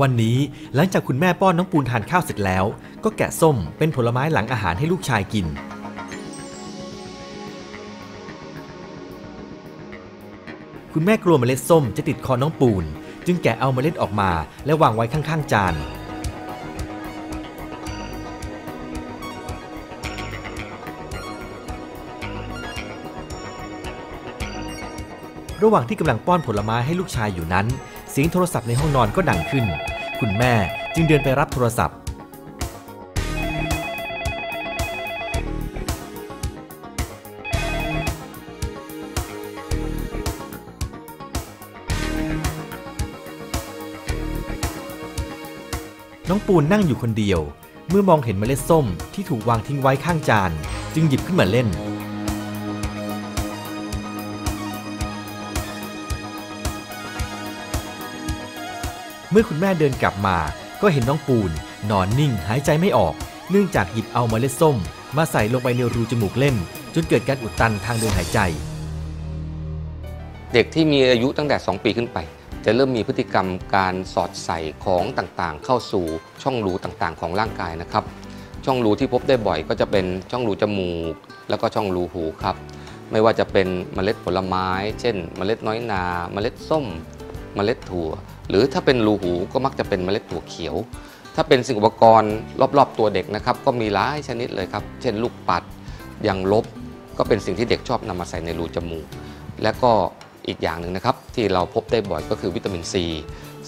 วันนี้หลังจากคุณแม่ป้อนน้องปูนทานข้าวเสร็จแล้ว ก็แกะส้มเป็นผลไม้หลังอาหารให้ลูกชายกิน คุณแม่กลัวเมล็ดส้มจะติดคอน้องปูน จึงแกะเอาเมล็ดออกมาและวางไว้ข้างๆ จานระหว่างที่กำลังป้อนผลไม้ให้ลูกชายอยู่นั้น สียงโทรศัพท์ในห้องนอนก็ดังขึ้น คุณแม่จึงเดินไปรับโทรศัพท์ น้องปูนนั่งอยู่คนเดียว เมื่อมองเห็นเมล็ดส้มที่ถูกวางทิ้งไว้ข้างจาน จึงหยิบขึ้นมาเล่น มื่อคุณแม่เดินกลับมา ก็เห็นน้องปูน นอนนิ่งหายใจไม่ออก เนื่องจากหยิบเอาเมล็ดส้ม มาใส่ลงไปในรูจมูกเล่น จนเกิดการอุดตันทางเดินหายใจ เด็กที่มีอายุตั้งแต่ 2 ปีขึ้นไป จะเริ่มมีพฤติกรรมการสอดใส่ของต่างๆ เข้าสู่ช่องรูต่างๆ ของร่างกายนะครับ ช่องรูที่พบได้บ่อยก็จะเป็นช่องรูจมูก แล้วก็ช่องรูหูครับไม่ว่าจะเป็นเมล็ดผลไม้ เช่น เมล็ดน้อยนา เมล็ดส้ม เมล็ดถั่ว หรือถ้าเป็นรูหูก็มักจะเป็นเมล็ดถั่วเขียว ถ้าเป็นสิ่งอุปกรณ์รอบๆ ตัวเด็กนะครับก็มีหลายชนิดเลยครับ เช่นลูกปัดยางลบ ก็เป็นสิ่งที่เด็กชอบนำมาใส่ในรูจมูก และก็อีกอย่างหนึ่งนะครับที่เราพบได้บ่อยก็คือวิตามินซี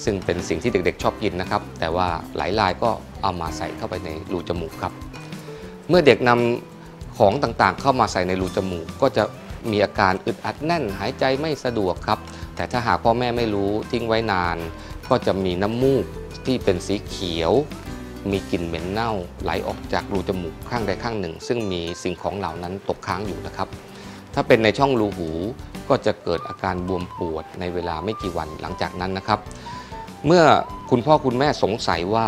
ซึ่งเป็นสิ่งที่เด็กๆ ชอบกินนะครับ แต่ว่าหลายรายก็เอามาใส่เข้าไปในรูจมูกครับ เมื่อเด็กนำของต่างๆ เข้ามาใส่ในรูจมูกก็จะ มีอาการอึดอัดแน่นหายใจไม่สะดวกครับ แต่ถ้าหากพ่อแม่ไม่รู้ทิ้งไว้นาน ก็จะมีน้ำมูกที่เป็นสีเขียว มีกลิ่นเหม็นเน่าไหลออกจากรูจมูกข้างใดข้างหนึ่ง ซึ่งมีสิ่งของเหล่านั้นตกค้างอยู่นะครับ ถ้าเป็นในช่องรูหูก็จะเกิดอาการบวมปวดในเวลาไม่กี่วันหลังจากนั้นนะครับ เมื่อคุณพ่อคุณแม่สงสัยว่า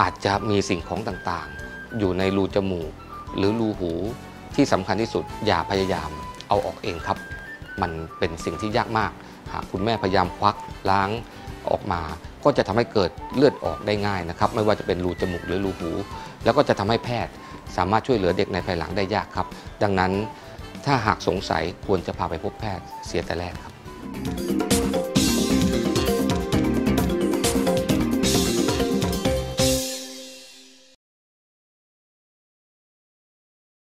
อาจจะมีสิ่งของต่างๆ อยู่ในรูจมูก หรือรูหูที่สำคัญที่สุดอย่าพยายาม เอาออกเองครับ มันเป็นสิ่งที่ยากมาก หากคุณแม่พยายามควักล้างออกมา ก็จะทำให้เกิดเลือดออกได้ง่ายนะครับ ไม่ว่าจะเป็นรูจมูกหรือรูหู แล้วก็จะทำให้แพทย์สามารถช่วยเหลือเด็กในภายหลังได้ยากครับ ดังนั้นถ้าหากสงสัยควรจะพาไปพบแพทย์เสียแต่แรกครับ